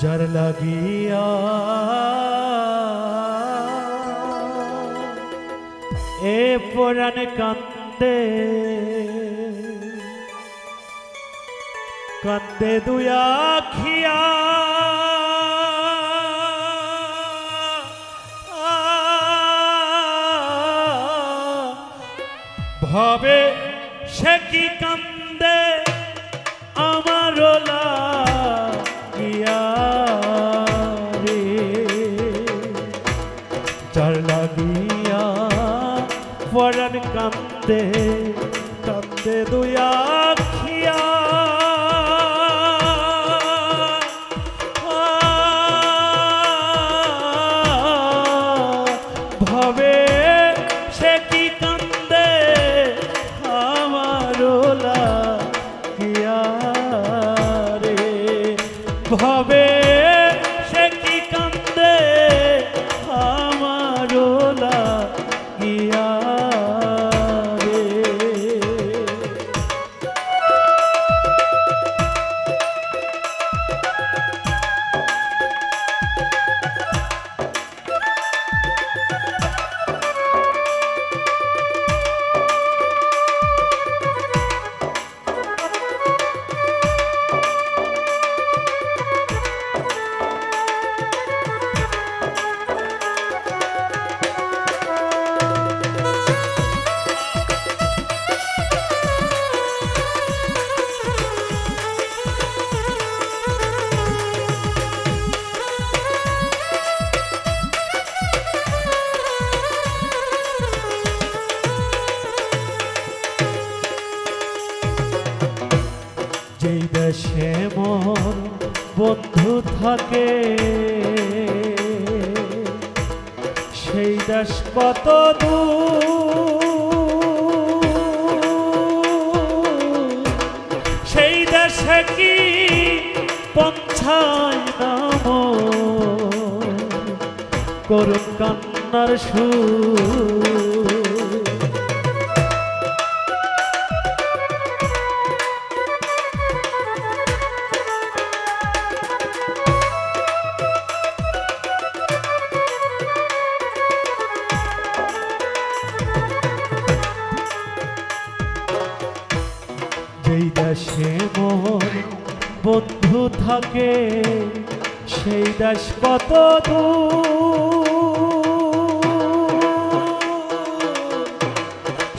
যার লাগিয়া এ পুরাণ কান্দে কান্দে দুয়া খিয়া ভাবে সে কি কান্দে? আমার কান্দে যেই দেশে মোর বন্ধু থাকে, সেই দেশ কত সেই দেশে কি পঞ্চায় নাম করুণ কান্নার সুর যেই মন বন্ধু থাকে সেই দাস কত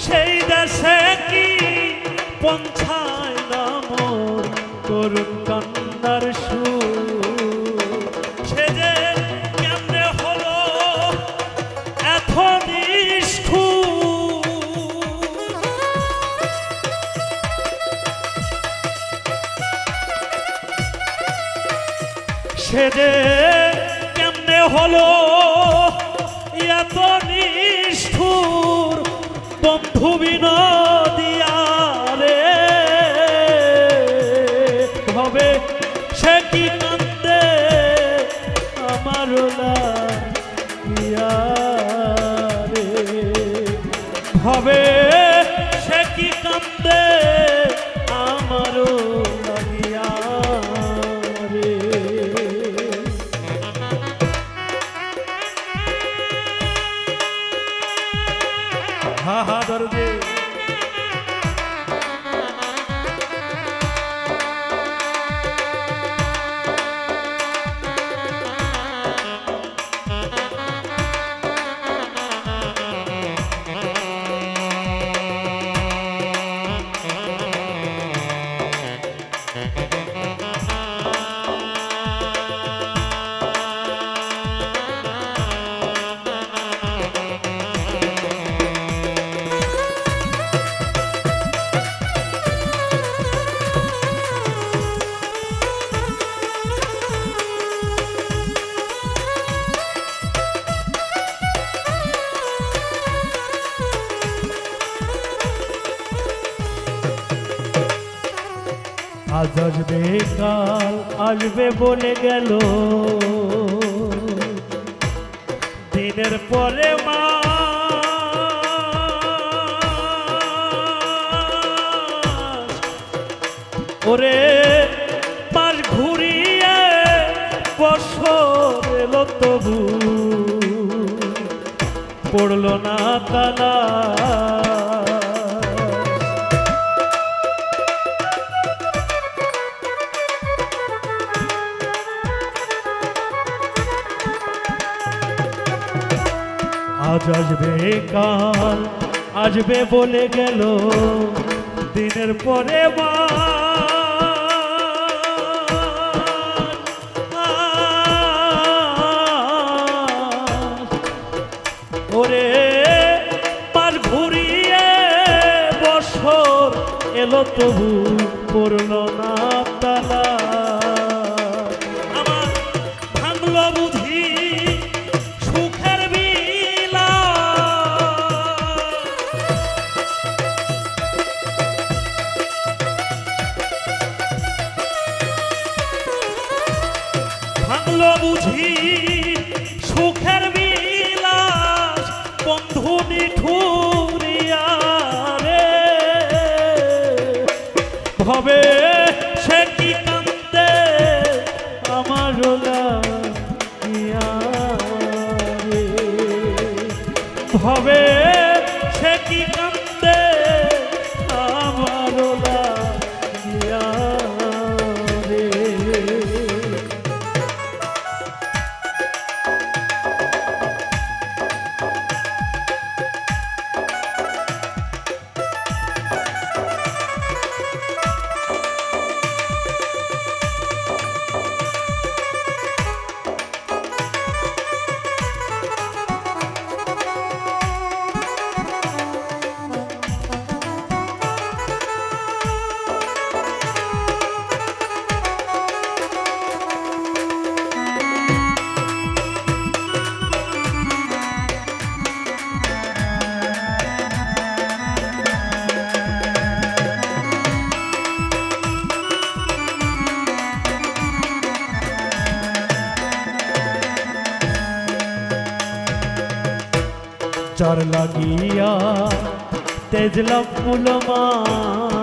সেই দাসে কি পঞ্চায় নাম মোর সে যে কেমনে হলো? এত নিষ্ঠুর বন্ধু বিনোদিয়া রে হবে সে কি কান্দে আমার রে হবে সে কি কান্দে আজ আসবে কাল, আসবে বলে গেল। দিনের পরে মা ওরে মাস ঘুরিয়ে বছর এলো তবু। পড়ল না তালা। আজ আসবে কাল, আসবে বলে গেল দিনের পরে মা ওরে পার ঘুরিয়ে বছর এলো তবু পড়ল না। সুখের বিলাস বন্ধু নিঠুরিয়া রে। ভবে সে কি কান্দে আমার ভবে চার লাগিয়া তেজলা ফুলমা